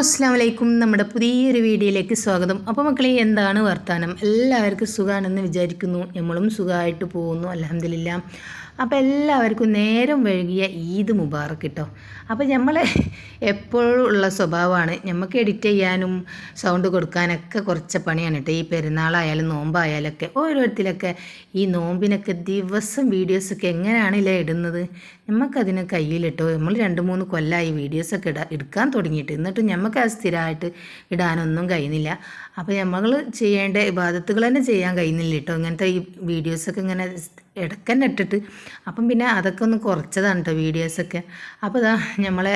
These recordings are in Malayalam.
അസ്സാം വലൈക്കും നമ്മുടെ പുതിയൊരു വീഡിയോയിലേക്ക് സ്വാഗതം. അപ്പോൾ മക്കളെ എന്താണ് വർത്തമാനം എല്ലാവർക്കും സുഖമാണെന്ന് വിചാരിക്കുന്നു. നമ്മളും സുഖമായിട്ട് പോകുന്നു. അലഹമില്ല അപ്പോൾ എല്ലാവർക്കും നേരം വൈകിയ ഈദ് മുബാറക് കിട്ടും അപ്പോൾ നമ്മൾ എപ്പോഴും ഉള്ള സ്വഭാവമാണ് നമുക്ക് എഡിറ്റ് ചെയ്യാനും സൗണ്ട് കൊടുക്കാനൊക്കെ കുറച്ച് പണിയാണ് കേട്ടോ ഈ പെരുന്നാളായാലും നോമ്പായാലൊക്കെ ഓരോരുത്തരൊക്കെ ഈ നോമ്പിനൊക്കെ ദിവസം വീഡിയോസൊക്കെ എങ്ങനെയാണല്ലേ ഇടുന്നത്? നമുക്കതിന് കയ്യിലിട്ടോ നമ്മൾ രണ്ട് മൂന്ന് കൊല്ലമായി വീഡിയോസൊക്കെ ഇടാ എടുക്കാൻ തുടങ്ങിയിട്ട്. എന്നിട്ട് നമുക്ക് അത് സ്ഥിരമായിട്ട് ഇടാനൊന്നും കഴിയുന്നില്ല. അപ്പോൾ നമ്മൾ ചെയ്യേണ്ട ഇബാദത്തുകൾ തന്നെ ചെയ്യാൻ കഴിയുന്നില്ല കേട്ടോ ഇങ്ങനത്തെ ഈ വീഡിയോസൊക്കെ ഇങ്ങനെ ഇടയ്ക്കന്നെ ഇട്ടിട്ട്. അപ്പം പിന്നെ അതൊക്കെ ഒന്ന് കുറച്ചതാണ് കേട്ടോ വീഡിയോസൊക്കെ. അപ്പോൾ ഇതാ നമ്മളെ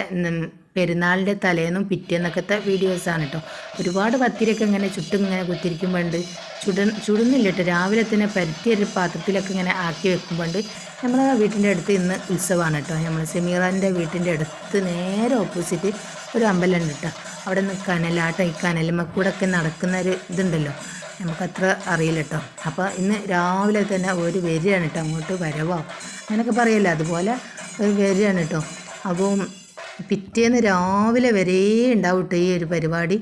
പെരുന്നാളിന്റെ തലേന്നും പിറ്റേന്നൊക്കത്തെ വീഡിയോസാണ് കേട്ടോ ഒരുപാട് പത്തിരിയൊക്കെ ഇങ്ങനെ ചുറ്റും ഇങ്ങനെ കുത്തിരിക്കുമ്പോണ്ട് ചുട ചുടുന്നില്ല കേട്ടോ രാവിലെ തന്നെ പരത്തിയൊരു പാത്രത്തിലൊക്കെ ഇങ്ങനെ ആക്കി വെക്കുമ്പോണ്ട് നമ്മളെ വീട്ടിന്റെ അടുത്ത് ഇന്ന് ഉത്സവമാണ് കേട്ടോ നമ്മൾ സെമീറാന്റെ വീട്ടിന്റെ അടുത്ത് നേരെ ഓപ്പോസിറ്റ് ഒരു അമ്പലമുണ്ട് കേട്ടോ അവിടെ നിന്ന് കനലാട്ടം ഈ കനലുമ്മക്കൂടെ ഒക്കെ നടക്കുന്ന ഒരു ഇതുണ്ടല്ലോ. നമുക്കത്ര അറിയില്ല കേട്ടോ അപ്പോൾ ഇന്ന് രാവിലെ തന്നെ ഒരു വരികയാണ് കേട്ടോ അങ്ങോട്ട് വരവോ. അങ്ങനെയൊക്കെ പറയല്ലേ അതുപോലെ ഒരു വരികയാണ് കേട്ടോ അപ്പോൾ പിറ്റേന്ന് രാവിലെ വരെ ഉണ്ടാവും കേട്ടോ ഈ ഒരു പരിപാടി.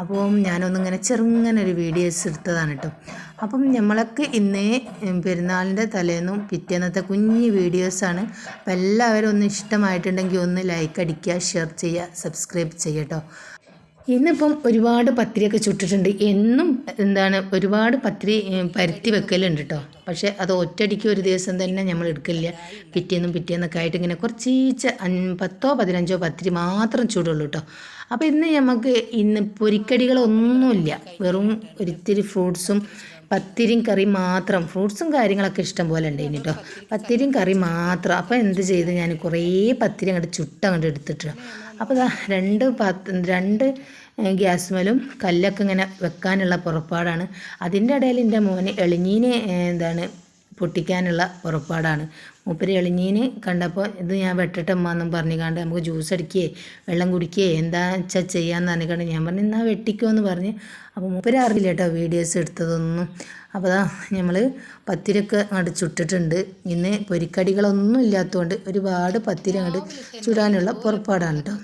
അപ്പം ഞാനൊന്നിങ്ങനെ ചെറുങ്ങനെ ഒരു വീഡിയോസ് എടുത്തതാണ് കേട്ടോ അപ്പം നമ്മളൊക്കെ ഇന്നേ പെരുന്നാളിന്റെ തലേന്നും പിറ്റേന്നത്തെ കുഞ്ഞ് വീഡിയോസാണ്. അപ്പം എല്ലാവരും ഒന്ന് ഇഷ്ടമായിട്ടുണ്ടെങ്കിൽ ഒന്ന് ലൈക്ക് അടിക്കുക ഷെയർ ചെയ്യുക സബ്സ്ക്രൈബ് ചെയ്യുക കേട്ടോ ഇന്നിപ്പം ഒരുപാട് പത്തിരിയൊക്കെ ചുട്ടിട്ടുണ്ട്. എന്നും എന്താണ് ഒരുപാട് പത്തിരി പരുത്തി വെക്കലുണ്ട് കേട്ടോ പക്ഷേ അത് ഒറ്റയടിക്ക് ഒരു ദിവസം തന്നെ നമ്മൾ എടുക്കില്ല. പിറ്റേന്നും പിറ്റേന്നൊക്കെ ആയിട്ട് ഇങ്ങനെ കുറച്ചീച്ച പത്തോ പതിനഞ്ചോ പത്തിരി മാത്രം ചൂടുള്ളൂ കേട്ടോ അപ്പോൾ ഇന്ന് നമുക്ക് ഇന്ന് പൊരിക്കടികളൊന്നുമില്ല. വെറും ഒരിത്തിരി ഫ്രൂട്ട്സും പത്തിരിയും കറി മാത്രം. ഫ്രൂട്ട്സും കാര്യങ്ങളൊക്കെ ഇഷ്ടം പോലെ ഉണ്ടായിന് കേട്ടോ പത്തിരിയും കറി മാത്രം. അപ്പോൾ എന്ത് ചെയ്ത് ഞാൻ കുറേ പത്തിരി അങ്ങോട്ട് ചുട്ട് അങ്ങോട്ട് എടുത്തിട്ട് അപ്പോൾ രണ്ട് പത്ത് രണ്ട് ഗ്യാസ് മേലും കല്ലൊക്കെ ഇങ്ങനെ വെക്കാനുള്ള പുറപ്പാടാണ്. അതിന്റെ ഇടയിൽ എന്റെ മോന് എളിഞ്ഞീനെ എന്താണ് പൊട്ടിക്കാനുള്ള പുറപ്പാടാണ്. മൂപ്പര് എളിഞ്ഞീന് കണ്ടപ്പോൾ ഇത് ഞാൻ വെട്ടട്ടമ്മ എന്നും പറഞ്ഞു കണ്ട് നമുക്ക് ജ്യൂസ് അടിക്കുകയെ വെള്ളം കുടിക്കുകയെ എന്താ വെച്ചാൽ ചെയ്യാമെന്ന് പറഞ്ഞിട്ട് ഞാൻ പറഞ്ഞു എന്നാൽ വെട്ടിക്കോ എന്ന് പറഞ്ഞ്. അപ്പോൾ മൂപ്പര് അറിയില്ല കേട്ടോ വീഡിയോസ് എടുത്തതൊന്നും. അപ്പോൾ അതാ നമ്മൾ പത്തിരൊക്കെ അങ്ങോട്ട് ചുട്ടിട്ടുണ്ട്. ഇന്ന് പൊരിക്കടികളൊന്നും ഇല്ലാത്തതുകൊണ്ട് ഒരുപാട് പത്തിരി അങ്ങോട്ട് ചുടാനുള്ള പുറപ്പാടാണ് കേട്ടോ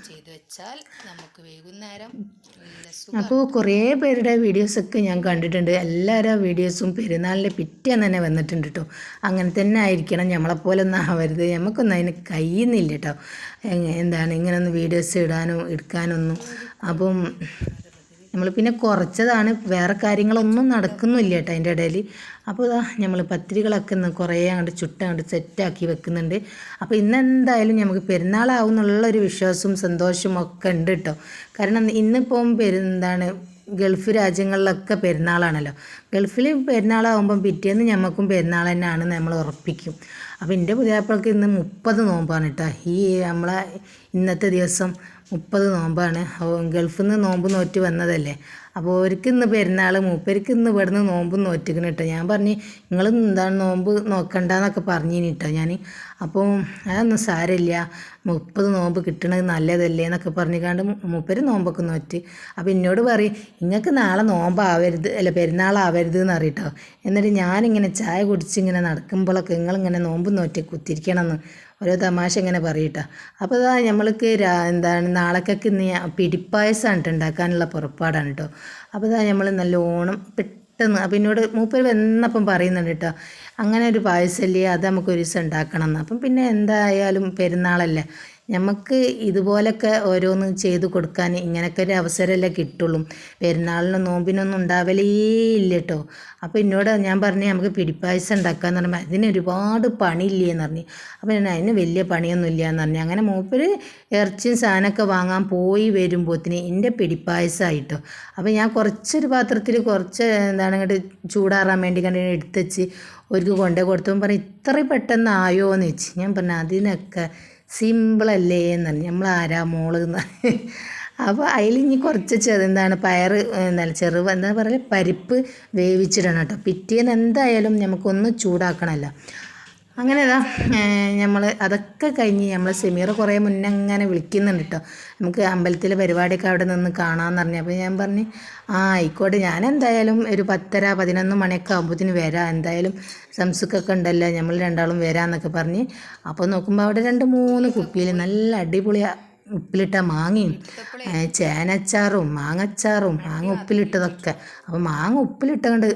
അപ്പോൾ കുറേ പേരുടെ വീഡിയോസൊക്കെ ഞാൻ കണ്ടിട്ടുണ്ട്. എല്ലാവരും വീഡിയോസും പെരുന്നാളിന്റെ പിറ്റേന്ന് തന്നെ വന്നിട്ടുണ്ട് കേട്ടോ അങ്ങനെ തന്നെ ആയിരിക്കണം നമ്മളെപ്പോലെ ഒന്നും ആവരുത്. നമുക്കൊന്നും അതിന് കഴിയുന്നില്ല കേട്ടോ എന്താണ് ഇങ്ങനൊന്നും വീഡിയോസ് ഇടാനോ എടുക്കാനൊന്നും. അപ്പം നമ്മൾ പിന്നെ കുറച്ചതാണ്. വേറെ കാര്യങ്ങളൊന്നും നടക്കുന്നില്ല കേട്ടോ അതിന്റെ ഇടയിൽ. അപ്പോൾ നമ്മൾ പത്തിരികളൊക്കെ കുറേ അങ്ങോട്ട് ചുട്ട അങ്ങോട്ട് സെറ്റാക്കി വെക്കുന്നുണ്ട്. അപ്പോൾ ഇന്ന് എന്തായാലും നമുക്ക് പെരുന്നാളാവും എന്നുള്ളൊരു വിശ്വാസവും സന്തോഷവും ഒക്കെ ഉണ്ട് കേട്ടോ. കാരണം ഇന്നിപ്പം പെരു എന്താണ് ഗൾഫ് രാജ്യങ്ങളിലൊക്കെ പെരുന്നാളാണല്ലോ. ഗൾഫിൽ പെരുന്നാളാകുമ്പം പിറ്റേന്ന് ഞമ്മക്കും പെരുന്നാൾ തന്നെയാണ് നമ്മൾ ഉറപ്പിക്കും. അപ്പോൾ എന്റെ പുതിയാപ്പിളക്ക് ഇന്ന് മുപ്പത് നോമ്പാണ് കേട്ടോ ഈ നമ്മളെ ഇന്നത്തെ ദിവസം മുപ്പത് നോമ്പാണ്. ഗൾഫിൽ നിന്ന് നോമ്പ് നോറ്റ് വന്നതല്ലേ. അപ്പോൾ അവർക്ക് ഇന്ന് പെരുന്നാൾ മൂപ്പർക്ക് ഇന്ന് ഇവിടുന്ന് നോമ്പ് നോറ്റിക്കണം കേട്ടോ ഞാൻ പറഞ്ഞ് നിങ്ങൾ എന്താണ് നോമ്പ് നോക്കണ്ടെന്നൊക്കെ പറഞ്ഞു കേട്ടോ ഞാൻ അപ്പോൾ അതൊന്നും സാരമില്ല മുപ്പത് നോമ്പ് കിട്ടണത് നല്ലതല്ലേ എന്നൊക്കെ പറഞ്ഞു പറഞ്ഞിക്കാണ്ട് മൂപ്പര് നോമ്പൊക്കെ നോറ്റ്. അപ്പോൾ എന്നോട് പറയും നിങ്ങൾക്ക് നാളെ നോമ്പാവരുത് അല്ല പെരുന്നാളാവരുത് എന്ന് അറിയട്ടോ എന്നിട്ട് ഞാനിങ്ങനെ ചായ കുടിച്ച് ഇങ്ങനെ നടക്കുമ്പോഴൊക്കെ നിങ്ങളിങ്ങനെ നോമ്പ് നോറ്റി കുത്തിരിക്കണമെന്ന് ഓരോ തമാശ ഇങ്ങനെ പറയട്ടോ. അപ്പോൾ അതാ നമ്മൾക്ക് എന്താണ് നാളേക്കൊക്കെ ഇന്ന് പിടിപ്പായസമാണ് ഉണ്ടാക്കാനുള്ള പുറപ്പാടാണ് കേട്ടോ അപ്പോൾ അതാ നമ്മൾ നല്ലോണം പെട്ടെന്ന് അപ്പം എന്നോട് മൂപ്പര് വന്നപ്പം പറയുന്നുണ്ട് കേട്ടോ അങ്ങനെ ഒരു പായസമല്ലേ അത് നമുക്കൊരു ദിവസം ഉണ്ടാക്കണം എന്ന് അപ്പം പിന്നെ എന്തായാലും പെരുന്നാളല്ലേ നമുക്ക് ഇതുപോലൊക്കെ ഓരോന്ന് ചെയ്ത് കൊടുക്കാൻ ഇങ്ങനൊക്കെ ഒരു അവസരമല്ലേ കിട്ടുള്ളൂ. പെരുന്നാളിന് നോമ്പിനൊന്നും ഉണ്ടാവലേ ഇല്ല കേട്ടോ അപ്പോൾ എന്നോട് ഞാൻ പറഞ്ഞു നമുക്ക് പിടിപ്പായസം ഉണ്ടാക്കാന്ന് പറയുമ്പോൾ അതിന് ഒരുപാട് പണിയില്ലേന്ന് പറഞ്ഞു. അപ്പോൾ ഞാൻ അതിന് വലിയ പണിയൊന്നും ഇല്ല എന്ന് പറഞ്ഞു. അങ്ങനെ മൂപ്പര് ഇറച്ചിയും സാധനമൊക്കെ വാങ്ങാൻ പോയി വരുമ്പോഴത്തേന് എന്റെ പിടിപ്പായസമായിട്ടോ അപ്പോൾ ഞാൻ കുറച്ചൊരു പാത്രത്തിൽ കുറച്ച് എന്താണ് ഇങ്ങോട്ട് ചൂടാറാൻ വേണ്ടി കണ്ടിട്ട് എടുത്തുവെച്ച് ഒരു കൊണ്ടേ കൊടുത്തപ്പോൾ പറഞ്ഞു ഇത്ര പെട്ടെന്ന് ആയോ എന്ന് വെച്ച്. ഞാൻ പറഞ്ഞു അതിനൊക്കെ സിമ്പിളല്ലേ എന്ന് നമ്മൾ ആരാ മോൾ എന്ന്. അപ്പോൾ അതിൽ ഇനി കുറച്ച് ചെറു എന്താണ് പയർ എന്താണ് ചെറുവ എന്താ പറയുക പരിപ്പ് വേവിച്ചിടണം കേട്ടോ. പിറ്റേന്ന് എന്തായാലും നമുക്കൊന്ന് ചൂടാക്കണമല്ലോ അങ്ങനെ ഇതാ നമ്മൾ അതൊക്കെ കഴിഞ്ഞ് നമ്മൾ സെമീർ കുറേ മുന്നേ അങ്ങനെ വിളിക്കുന്നുണ്ട് കേട്ടോ നമുക്ക് അമ്പലത്തിലെ പരിപാടിയൊക്കെ അവിടെ നിന്ന് കാണാമെന്ന് പറഞ്ഞു. അപ്പോൾ ഞാൻ പറഞ്ഞു ആ ആയിക്കോട്ടെ. ഞാൻ എന്തായാലും ഒരു പത്തര പതിനൊന്ന് മണിയൊക്കെ ആകുമ്പോഴത്തേന് വരാം. എന്തായാലും സംസുക്കൊക്കെ ഉണ്ടല്ലോ. നമ്മൾ രണ്ടാളും വരാമെന്നൊക്കെ പറഞ്ഞ്. അപ്പോൾ നോക്കുമ്പോൾ അവിടെ രണ്ട് മൂന്ന് കുപ്പിയിൽ നല്ല അടിപൊളി ഉപ്പിലിട്ട മാങ്ങയും ചേനച്ചാറും മാങ്ങച്ചാറും മാങ്ങ ഉപ്പിലിട്ടതൊക്കെ. അപ്പോൾ മാങ്ങ ഉപ്പിലിട്ടുകൊണ്ട്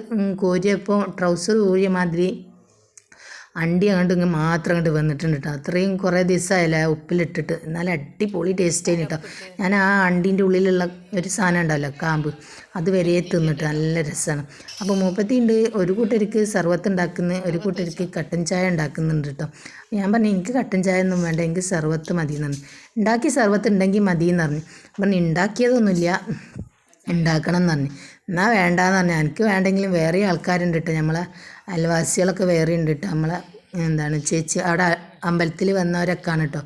കോരിയപ്പോൾ ട്രൗസർ കോരിയ മാതിരി അണ്ടി അങ്ങോട്ട് ഇങ്ങനെ മാത്രം അങ്ങോട്ട് വന്നിട്ടുണ്ട് കേട്ടോ. അത്രയും കുറേ ദിവസമായില്ല ഉപ്പിലിട്ടിട്ട്. എന്നാലും അടിപൊളി ടേസ്റ്റ് ആയിരുന്നു കേട്ടോ. ഞാൻ ആ അണ്ടീന്റെ ഉള്ളിലുള്ള ഒരു സാധനം ഉണ്ടല്ലോ കാമ്പ്. അത് വരെ തിന്നിട്ട് നല്ല രസമാണ്. അപ്പോൾ മൂപ്പത്തി ഉണ്ട് ഒരു കൂട്ടർക്ക് സർവത്ത് ഉണ്ടാക്കുന്ന ഒരു കൂട്ടർക്ക് കട്ടൻ ചായ ഉണ്ടാക്കുന്നുണ്ട് കേട്ടോ. ഞാൻ പറഞ്ഞു എനിക്ക് കട്ടൻ ചായ ഒന്നും വേണ്ട എനിക്ക് സർവത്ത് മതി എന്ന് ഉണ്ടാക്കിയ സർവത്ത് ഉണ്ടെങ്കിൽ മതി എന്ന് പറഞ്ഞു പറഞ്ഞു ഉണ്ടാക്കിയതൊന്നുമില്ല. ഉണ്ടാക്കണം എന്ന് പറഞ്ഞു. എന്നാൽ വേണ്ടാന്ന് പറഞ്ഞു. എനിക്ക് വേണ്ടെങ്കിലും വേറെ ആൾക്കാരുണ്ട് കേട്ടോ. നമ്മളെ അയൽവാസികളൊക്കെ വേറെ ഉണ്ട് കേട്ടോ. നമ്മളെ എന്താണ് ചേച്ചി അവിടെ അമ്പലത്തിൽ വന്നവരൊക്കെയാണ് കേട്ടോ.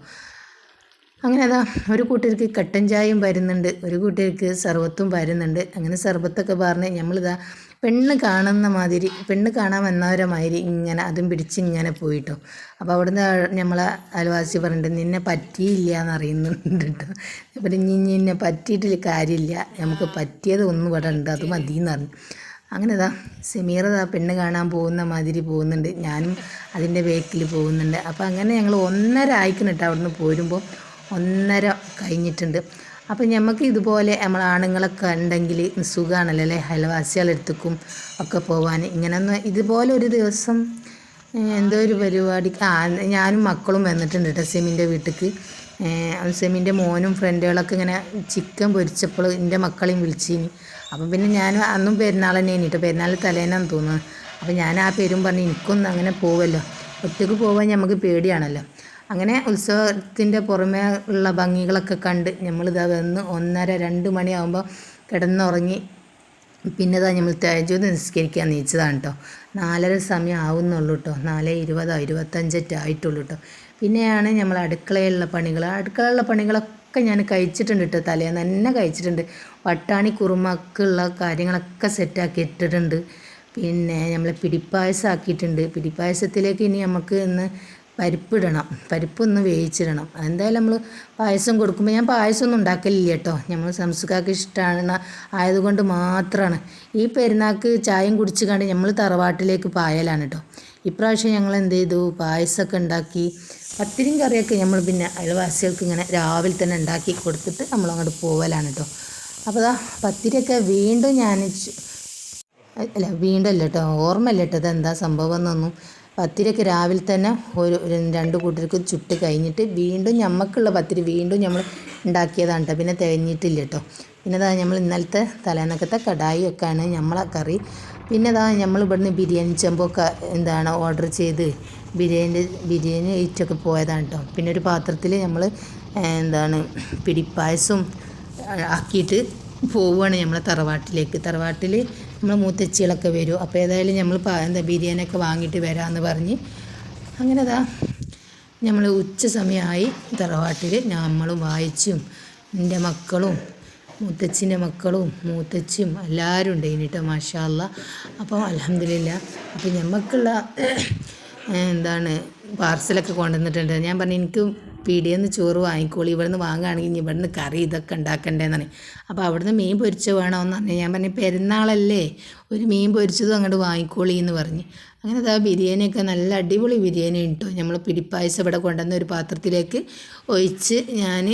അങ്ങനെ അതാ ഒരു കൂട്ടർക്ക് കട്ടൻ ചായയും വരുന്നുണ്ട് ഒരു കൂട്ടർക്ക് സർവത്തും വരുന്നുണ്ട്. അങ്ങനെ സർബത്തൊക്കെ പറഞ്ഞ് നമ്മളിതാ പെണ്ണ് കാണുന്ന മാതിരി പെണ്ണ് കാണാൻ വന്നവരെ മാതിരി ഇങ്ങനെ അതും പിടിച്ച് ഇങ്ങനെ പോയിട്ടോ. അപ്പോൾ അവിടുന്ന് നമ്മളെ അയൽവാസി പറഞ്ഞിട്ട് നിന്നെ പറ്റിയില്ല എന്ന് അറിയുന്നുണ്ട് കേട്ടോ അപ്പം ഇനി നിന്നെ പറ്റിയിട്ടില്ല കാര്യമില്ല. നമുക്ക് പറ്റിയത് ഒന്നും ഇവിടെ ഉണ്ട് അത് മതി എന്ന് പറഞ്ഞു. അങ്ങനെ ഇതാ സെമീർ ഇതാ പെണ്ണ് കാണാൻ പോകുന്ന മാതിരി പോകുന്നുണ്ട്. ഞാനും അതിന്റെ ബേക്കിൽ പോകുന്നുണ്ട്. അപ്പോൾ അങ്ങനെ ഞങ്ങൾ ഒന്നര ആയിക്കണം അവിടുന്ന് പോരുമ്പോൾ ഒന്നര കഴിഞ്ഞിട്ടുണ്ട്. അപ്പം നമുക്ക് ഇതുപോലെ നമ്മൾ ആണുങ്ങളൊക്കെ ഉണ്ടെങ്കിൽ സുഖമാണല്ലോ അല്ലേ? അയൽവാസികളെടുത്തേക്കും ഒക്കെ പോകാൻ ഇങ്ങനെ ഒന്ന് ഇതുപോലെ ഒരു ദിവസം എന്തോ ഒരു പരിപാടി. ആ ഞാനും മക്കളും വന്നിട്ടുണ്ട് കേട്ടോ സെമിന്റെ വീട്ടിലേക്ക് സെമിന്റെ മോനും ഫ്രണ്ടുകളൊക്കെ ഇങ്ങനെ ചിക്കൻ പൊരിച്ചപ്പോൾ എന്റെ മക്കളെയും വിളിച്ചിനി. അപ്പം പിന്നെ ഞാൻ അന്നും പെരുന്നാൾ തന്നെ കേട്ടോ. പെരുന്നാൾ തലേന്നാന്ന് തോന്നുന്നത് അപ്പം ഞാൻ ആ പേരും പറഞ്ഞ് എനിക്കൊന്നും അങ്ങനെ പോവല്ലോ. ഒറ്റയ്ക്ക് പോകാൻ നമുക്ക് പേടിയാണല്ലോ. അങ്ങനെ ഉത്സവത്തിന്റെ പുറമേ ഉള്ള ഭംഗികളൊക്കെ കണ്ട് നമ്മളിതാ വന്ന് ഒന്നര രണ്ട് മണിയാകുമ്പോൾ കിടന്നുറങ്ങി. പിന്നെ ഇതാ നമ്മൾ തേജു നിസ്കരിക്കാൻ നീച്ചതാണ് കേട്ടോ നാലര സമയം ആവുന്നുള്ളൂ കേട്ടോ നാല് ഇരുപതോ ഇരുപത്തഞ്ചറ്റോ ആയിട്ടുള്ളൂ കേട്ടോ പിന്നെയാണ് നമ്മൾ അടുക്കളയിലുള്ള പണികൾ അടുക്കളയിലുള്ള പണികളൊക്കെ ഞാൻ കഴിച്ചിട്ടുണ്ട് കേട്ടോ തലേന്ന് തന്നെ കഴിച്ചിട്ടുണ്ട്. വട്ടാണി കുറുമക്കുള്ള കാര്യങ്ങളൊക്കെ സെറ്റാക്കി ഇട്ടിട്ടുണ്ട്. പിന്നെ നമ്മൾ പിടിപ്പായസം ആക്കിയിട്ടുണ്ട് പിടിപ്പായസത്തിലേക്ക് ഇനി നമുക്ക് ഇന്ന് പരിപ്പിടണം. പരിപ്പൊന്ന് വേവിച്ചിടണം. എന്തായാലും നമ്മൾ പായസം കൊടുക്കുമ്പോൾ ഞാൻ പായസം ഒന്നും ഉണ്ടാക്കലില്ല കേട്ടോ. നമ്മൾ സംസ്കാർക്ക് ഇഷ്ടമാണ് ആയതുകൊണ്ട് മാത്രമാണ് ഈ പെരുന്നാൾക്ക് ചായയും കുടിച്ച് കണ്ട് നമ്മൾ തറവാട്ടിലേക്ക് പായലാണ് കേട്ടോ. ഇപ്രാവശ്യം ഞങ്ങൾ എന്ത് ചെയ്തു? പായസമൊക്കെ ഉണ്ടാക്കി. പത്തിരിയും കറിയൊക്കെ നമ്മൾ പിന്നെ അയൽവാസികൾക്ക് ഇങ്ങനെ രാവിലെ തന്നെ ഉണ്ടാക്കി കൊടുത്തിട്ട് നമ്മൾ അങ്ങോട്ട് പോവലാണ് കേട്ടോ. അപ്പോൾ അതാ പത്തിരിയൊക്കെ വീണ്ടും ഞാൻ അല്ല വീണ്ടും അല്ല കേട്ടോ. ഓർമ്മയില്ല കേട്ടോ. ഇതെന്താ സംഭവം എന്നൊന്നും. പത്തിരിയൊക്കെ രാവിലെ തന്നെ ഒരു രണ്ട് കൂട്ടർക്ക് ചുട്ട് കഴിഞ്ഞിട്ട് വീണ്ടും ഞമ്മക്കുള്ള പത്തിരി വീണ്ടും നമ്മൾ ഉണ്ടാക്കിയതാണ് കേട്ടോ പിന്നെ തികഞ്ഞിട്ടില്ല കേട്ടോ പിന്നെ അതാ നമ്മൾ ഇന്നലത്തെ തലേന്നക്കത്തെ കടായി നമ്മളെ കറി. പിന്നെ അതാ നമ്മൾ ഇവിടുന്ന് ബിരിയാണി ചെമ്പൊക്കെ എന്താണ് ഓർഡർ ചെയ്ത് ബിരിയാണി ബിരിയാണി ഐറ്റൊക്കെ പോയതാണ് കേട്ടോ പിന്നെ ഒരു പാത്രത്തിൽ നമ്മൾ എന്താണ് പിടിപ്പായസം ആക്കിയിട്ട് പോവുകയാണ് നമ്മളെ തറവാട്ടിലേക്ക്. തറവാട്ടിൽ നമ്മളെ മൂത്തച്ചികളൊക്കെ വരും. അപ്പോൾ ഏതായാലും നമ്മൾ എന്താ ബിരിയാണിയൊക്കെ വാങ്ങിയിട്ട് വരാമെന്ന് പറഞ്ഞ് അങ്ങനെ അതാ നമ്മൾ ഉച്ച സമയമായി തറവാട്ടിൽ നമ്മളും വായിച്ചും എന്റെ മക്കളും മുത്തച്ഛന്റെ മക്കളും മൂത്തച്ഛും എല്ലാവരും ഉണ്ട് ഇനിട്ടോ മാഷാല്ല അപ്പോൾ അലഹമില്ല അപ്പോൾ ഞമ്മക്കുള്ള എന്താണ് പാർസലൊക്കെ കൊണ്ടുവന്നിട്ടുണ്ട്. ഞാൻ പറഞ്ഞു എനിക്ക് പീടിയെന്ന് ചോറ് വാങ്ങിക്കോളി ഇവിടുന്ന് വാങ്ങുകയാണെങ്കിൽ ഇനി ഇവിടുന്ന് കറി ഇതൊക്കെ ഉണ്ടാക്കണ്ടേന്നാണ് അപ്പോൾ അവിടുന്ന് മീൻ പൊരിച്ച വേണമെന്ന് പറഞ്ഞു. ഞാൻ പറഞ്ഞു പെരുന്നാളല്ലേ ഒരു മീൻ പൊരിച്ചതും അങ്ങോട്ട് വാങ്ങിക്കോളി എന്ന് പറഞ്ഞ്. അങ്ങനെ അതാ ബിരിയാണിയൊക്കെ നല്ല അടിപൊളി ബിരിയാണി കിട്ടും നമ്മൾ പിടിപ്പായസം ഇവിടെ കൊണ്ടുവന്ന ഒരു പാത്രത്തിലേക്ക് ഒഴിച്ച് ഞാൻ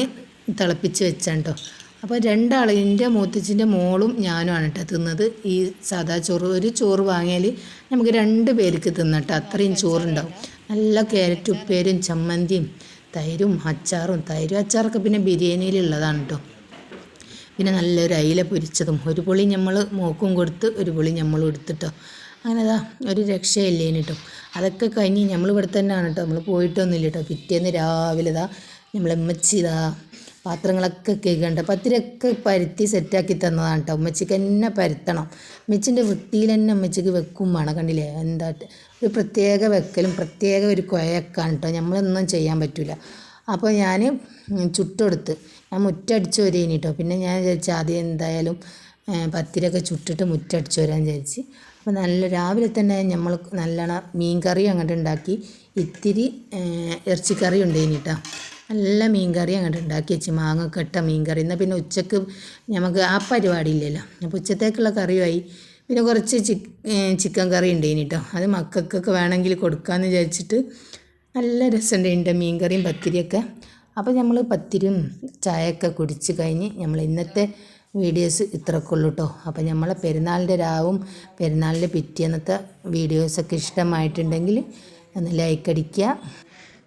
തിളപ്പിച്ച് വെച്ചാണ് കേട്ടോ അപ്പോൾ രണ്ടാൾ എന്റെ മൂത്തച്ഛന്റെ മോളും ഞാനുമാണ് കേട്ടോ തിന്നത്. ഈ സാദാ ചോറ് ഒരു ചോറ് വാങ്ങിയാൽ നമുക്ക് രണ്ട് പേർക്ക് തിന്നട്ടോ അത്രയും ചോറുണ്ടാവും. നല്ല ക്യാരറ്റ് ഉപ്പേരും ചമ്മന്തിയും തൈരും അച്ചാറും. തൈരും അച്ചാറൊക്കെ പിന്നെ ബിരിയാണിയിലുള്ളതാണ് കേട്ടോ പിന്നെ നല്ലൊരു അയില പൊരിച്ചതും. ഒരു പൊളി നമ്മൾ മോക്കും കൊടുത്ത് ഒരു പൊളി നമ്മൾ എടുത്തിട്ടോ. അങ്ങനെ അതാ ഒരു രക്ഷയില്ലേന് കേട്ടോ അതൊക്കെ കഴിഞ്ഞ് നമ്മൾ ഇവിടെ തന്നെയാണ് കേട്ടോ നമ്മൾ പോയിട്ടൊന്നുമില്ല കേട്ടോ പിറ്റേന്ന് രാവിലെ ഇതാ നമ്മളെ ഉമ്മച്ചി ഇതാ പാത്രങ്ങളൊക്കെ കേൾക്കണ്ട പത്തിരൊക്കെ പരുത്തി സെറ്റാക്കി തന്നതാണ് കേട്ടോ ഉമ്മച്ചിക്ക് തന്നെ പരുത്തണം. ഉമ്മച്ചിന്റെ വൃത്തിയിൽ തന്നെ ഉമ്മച്ചിക്ക് വെക്കും വേണം. കണ്ടില്ലേ? എന്താ ഒരു പ്രത്യേക വെക്കലും പ്രത്യേക ഒരു കുഴയൊക്കെയാണ് കേട്ടോ നമ്മളൊന്നും ചെയ്യാൻ പറ്റില്ല അപ്പോൾ ഞാൻ ചുട്ടെടുത്ത് ഞാൻ മുറ്റടിച്ച് വരേനി കേട്ടോ പിന്നെ ഞാൻ വിചാരിച്ചു ആദ്യം എന്തായാലും പത്തിരൊക്കെ ചുട്ടിട്ട് മുറ്റടിച്ച് വരാൻ വിചാരിച്ച്. അപ്പോൾ നല്ല രാവിലെ തന്നെ നമ്മൾ നല്ലോണം മീൻ കറി അങ്ങോട്ട് ഉണ്ടാക്കി. ഇത്തിരി ഇറച്ചിക്കറി ഉണ്ടേനി കേട്ടോ നല്ല മീൻ കറി അങ്ങോട്ട് ഉണ്ടാക്കി വെച്ച്. മാങ്ങ കെട്ട മീൻ കറി എന്നാൽ പിന്നെ ഉച്ചയ്ക്ക് നമുക്ക് ആ പരിപാടി ഇല്ലല്ലോ. അപ്പോൾ ഉച്ചത്തേക്കുള്ള കറിയുമായി പിന്നെ കുറച്ച് ചിക്ക് ചിക്കൻ കറി ഉണ്ടേനി കേട്ടോ അത് മക്കൾക്കൊക്കെ വേണമെങ്കിൽ കൊടുക്കാമെന്ന് വിചാരിച്ചിട്ട് നല്ല രസമുണ്ട് എന്റെ മീൻ കറിയും പത്തിരിയൊക്കെ. അപ്പോൾ നമ്മൾ പത്തിരിയും ചായയൊക്കെ കുടിച്ച് കഴിഞ്ഞ് നമ്മൾ ഇന്നത്തെ വീഡിയോസ് ഇത്രയൊക്കെ ഉള്ളൂ കേട്ടോ അപ്പോൾ നമ്മളെ പെരുന്നാളിന്റെ രാവും പെരുന്നാളിന്റെ പിറ്റേന്നത്തെ വീഡിയോസൊക്കെ ഇഷ്ടമായിട്ടുണ്ടെങ്കിൽ ഒന്ന് ലൈക്ക് അടിക്കുക.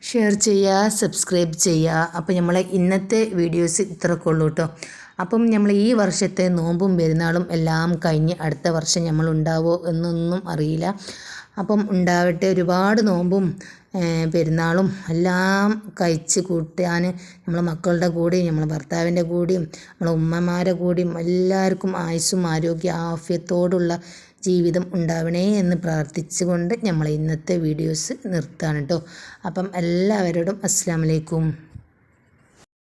ഷെയർ ചെയ്യുക സബ്സ്ക്രൈബ് ചെയ്യുക. അപ്പോൾ നമ്മളെ ഇന്നത്തെ വീഡിയോസ് ഇത്രക്കുള്ളൂ കേട്ടോ. അപ്പം നമ്മൾ ഈ വർഷത്തെ നോമ്പും പെരുന്നാളും എല്ലാം കഴിഞ്ഞ് അടുത്ത വർഷം നമ്മൾ ഉണ്ടാവോ എന്നൊന്നും അറിയില്ല. അപ്പം ഉണ്ടാവട്ടെ. ഒരുപാട് നോമ്പും പെരുന്നാളും എല്ലാം കഴിച്ച് കൂട്ടാൻ നമ്മളെ മക്കളുടെ കൂടെയും നമ്മളെ ഭർത്താവിന്റെ കൂടെയും നമ്മളെ ഉമ്മമാരെ കൂടെയും എല്ലാവർക്കും ആയുസ്സും ആരോഗ്യ ആഫ്യത്തോടുള്ള ജീവിതം ഉണ്ടാവണേ എന്ന് പ്രാർത്ഥിച്ചുകൊണ്ട് നമ്മൾ ഇന്നത്തെ വീഡിയോസ് നിർത്താണ് കേട്ടോ അപ്പം എല്ലാവരോടും അസ്സാം വലൈക്കും